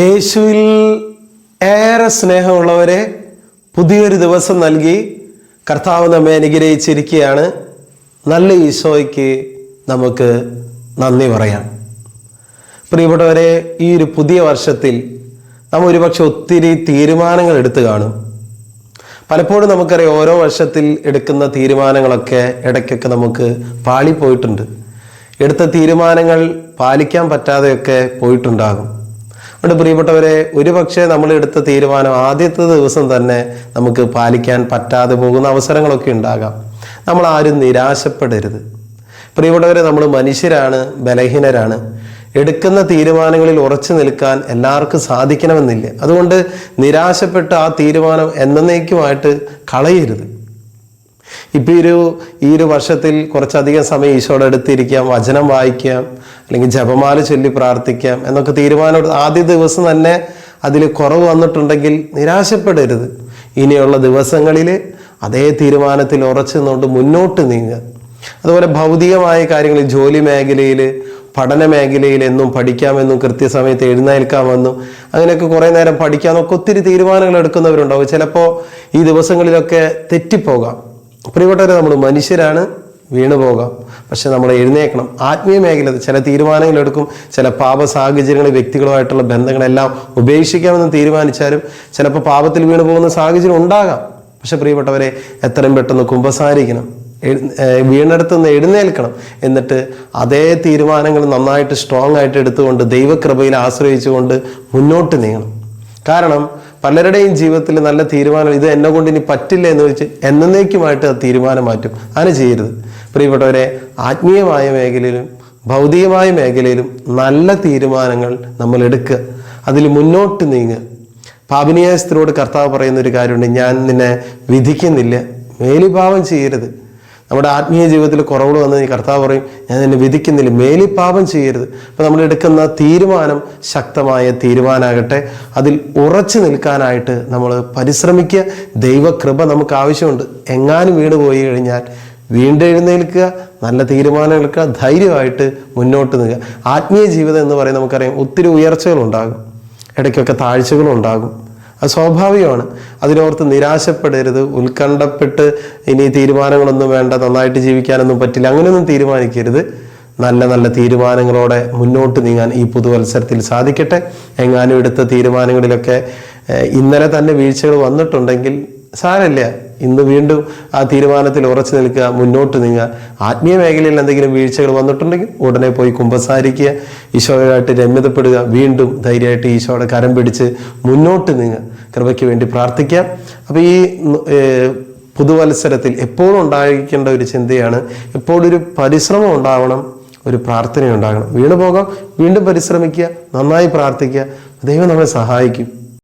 യേശുവിൽ ഏറെ സ്നേഹമുള്ളവരെ പുതിയൊരു ദിവസം നൽകി കർത്താവ് നമ്മെ അനുഗ്രഹിച്ചിരിക്കുകയാണ്. നല്ല ഈശോയ്ക്ക് നമുക്ക് നന്ദി പറയാം. പ്രിയപ്പെട്ടവരെ ഈ ഒരു പുതിയ വർഷത്തിൽ നാം ഒരുപക്ഷെ ഒത്തിരി തീരുമാനങ്ങൾ എടുത്തു കാണും. പലപ്പോഴും നമുക്കറിയാം ഓരോ വർഷത്തിൽ എടുക്കുന്ന തീരുമാനങ്ങളൊക്കെ ഇടയ്ക്കൊക്കെ നമുക്ക് പാളിപ്പോയിട്ടുണ്ട്. എടുത്ത തീരുമാനങ്ങൾ പാലിക്കാൻ പറ്റാതെയൊക്കെ പോയിട്ടുണ്ടാകും. അതുകൊണ്ട് പ്രിയപ്പെട്ടവരെ ഒരുപക്ഷെ നമ്മൾ എടുത്ത തീരുമാനം ആദ്യത്തെ ദിവസം തന്നെ നമുക്ക് പാലിക്കാൻ പറ്റാതെ പോകുന്ന അവസരങ്ങളൊക്കെ ഉണ്ടാകാം. നമ്മൾ ആരും നിരാശപ്പെടരുത്. പ്രിയപ്പെട്ടവരെ നമ്മൾ മനുഷ്യരാണ് ബലഹീനരാണ്. എടുക്കുന്ന തീരുമാനങ്ങളിൽ ഉറച്ചു നിൽക്കാൻ എല്ലാവർക്കും സാധിക്കണമെന്നില്ല. അതുകൊണ്ട് നിരാശപ്പെട്ട് ആ തീരുമാനം എന്നേക്കുമായിട്ട് കളയരുത്. ഇപ്പം ഈ ഒരു ഈ ഒരു വർഷത്തിൽ കുറച്ചധികം സമയം ഈശോയുടെ അടുത്തിരിക്കാം വചനം വായിക്കാം അല്ലെങ്കിൽ ജപമാല ചൊല്ലി പ്രാർത്ഥിക്കാം എന്നൊക്കെ തീരുമാനം ആദ്യ ദിവസം തന്നെ അതിൽ കുറവ് വന്നിട്ടുണ്ടെങ്കിൽ നിരാശപ്പെടരുത്. ഇനിയുള്ള ദിവസങ്ങളിൽ അതേ തീരുമാനത്തിൽ ഉറച്ചു നിന്നുകൊണ്ട് മുന്നോട്ട് നീങ്ങുക. അതുപോലെ ഭൗതികമായ കാര്യങ്ങൾ ജോലി മേഖലയിൽ പഠന മേഖലയിൽ എന്നും പഠിക്കാമെന്നും കൃത്യസമയത്ത് എഴുന്നേൽക്കാമെന്നും അങ്ങനെയൊക്കെ കുറേ നേരം പഠിക്കാമെന്നൊക്കെ ഒത്തിരി തീരുമാനങ്ങൾ എടുക്കുന്നവരുണ്ടാവും. ചിലപ്പോൾ ഈ ദിവസങ്ങളിലൊക്കെ തെറ്റിപ്പോകാം. പ്രിയപ്പെട്ടവരെ നമ്മൾ മനുഷ്യരാണ് വീണു പോകാം. പക്ഷെ നമ്മൾ എഴുന്നേക്കണം ആത്മീയ മേഖല ചില തീരുമാനങ്ങളെടുക്കും ചില പാപ സാഹചര്യങ്ങൾ വ്യക്തികളുമായിട്ടുള്ള ബന്ധങ്ങളെല്ലാം ഉപേക്ഷിക്കാമെന്ന് തീരുമാനിച്ചാലും ചിലപ്പോൾ പാപത്തിൽ വീണു പോകുന്ന സാഹചര്യം ഉണ്ടാകാം. പക്ഷെ പ്രിയപ്പെട്ടവരെ എത്രയും പെട്ടെന്ന് കുമ്പസാരിക്കണം. വീണെടുത്തുനിന്ന് എഴുന്നേൽക്കണം. എന്നിട്ട് അതേ തീരുമാനങ്ങൾ നന്നായിട്ട് സ്ട്രോങ് ആയിട്ട് എടുത്തുകൊണ്ട് ദൈവകൃപയിൽ ആശ്രയിച്ചുകൊണ്ട് മുന്നോട്ട് നീങ്ങണം. കാരണം പലരുടെയും ജീവിതത്തിൽ നല്ല തീരുമാനം ഇത് എന്നെ കൊണ്ട് ഇനി പറ്റില്ല എന്ന് വെച്ച് എന്നേക്കുമായിട്ട് അത് തീരുമാനം മാറ്റും അങ്ങനെ ചെയ്യരുത്. പ്രിയപ്പെട്ടവരെ ആത്മീയമായ മേഖലയിലും ഭൗതികമായ മേഖലയിലും നല്ല തീരുമാനങ്ങൾ നമ്മൾ എടുക്കുക. അതിൽ മുന്നോട്ട് നീങ്ങുക. പാപിനിയായ സ്ത്രീയോട് കർത്താവ് പറയുന്ന ഒരു കാര്യമുണ്ട് ഞാൻ നിന്നെ വിധിക്കുന്നില്ല മേലിഭാവം ചെയ്യരുത്. നമ്മുടെ ആത്മീയ ജീവിതത്തിൽ കുറവുകൾ വന്ന് ഈ കർത്താവ് പറയും ഞാൻ എന്നെ വിധിക്കുന്നില്ല മേലിപ്പാപം ചെയ്യരുത്. അപ്പം നമ്മൾ എടുക്കുന്ന തീരുമാനം ശക്തമായ തീരുമാനമാകട്ടെ അതിൽ ഉറച്ചു നിൽക്കാനായിട്ട് നമ്മൾ പരിശ്രമിക്കുക. ദൈവകൃപ നമുക്ക് ആവശ്യമുണ്ട്. എങ്ങാനും വീണ് പോയി കഴിഞ്ഞാൽ വീണ്ടും എഴുന്നേൽക്കുക നല്ല തീരുമാനം എടുക്കുക ധൈര്യമായിട്ട് മുന്നോട്ട് നിൽക്കുക. ആത്മീയ ജീവിതം എന്ന് പറയുന്നത് നമുക്കറിയാം ഒത്തിരി ഉയർച്ചകളുണ്ടാകും ഇടയ്ക്കൊക്കെ താഴ്ചകളും ഉണ്ടാകും. അത് സ്വാഭാവികമാണ്. അതിനോർത്ത് നിരാശപ്പെടരുത് ഉത്കണ്ഠപ്പെട്ട് ഇനി തീരുമാനങ്ങളൊന്നും വേണ്ട നന്നായിട്ട് ജീവിക്കാനൊന്നും പറ്റില്ല അങ്ങനെയൊന്നും തീരുമാനിക്കരുത്. നല്ല നല്ല തീരുമാനങ്ങളോടെ മുന്നോട്ട് നീങ്ങാൻ ഈ പുതുവത്സരത്തിൽ സാധിക്കട്ടെ. എങ്ങാനും എടുത്ത തീരുമാനങ്ങളിലൊക്കെ ഇന്നലെ തന്നെ വീഴ്ചകൾ വന്നിട്ടുണ്ടെങ്കിൽ സാരമില്ല. ഇന്ന് വീണ്ടും ആ തീരുമാനത്തിൽ ഉറച്ചു നിൽക്കുക മുന്നോട്ട് നീങ്ങുക. ആത്മീയ മേഖലയിൽ എന്തെങ്കിലും വീഴ്ചകൾ വന്നിട്ടുണ്ടെങ്കിൽ ഉടനെ പോയി കുമ്പസാരിക്കുക. ഈശോയായിട്ട് രമ്യതപ്പെടുക. വീണ്ടും ധൈര്യമായിട്ട് ഈശോയുടെ കരം പിടിച്ച് മുന്നോട്ട് നീങ്ങുക. കൃപയ്ക്ക് വേണ്ടി പ്രാർത്ഥിക്കാം. അപ്പോൾ ഈ പുതുവത്സരത്തിൽ എപ്പോഴും ഉണ്ടായിരിക്കേണ്ട ഒരു ചിന്തയാണ് എപ്പോഴും ഒരു പരിശ്രമം ഉണ്ടാവണം ഒരു പ്രാർത്ഥന ഉണ്ടാകണം വീണു പോകാം വീണ്ടും പരിശ്രമിക്കുക. നന്നായി പ്രാർത്ഥിക്കുക. ദൈവം നമ്മളെ സഹായിക്കും.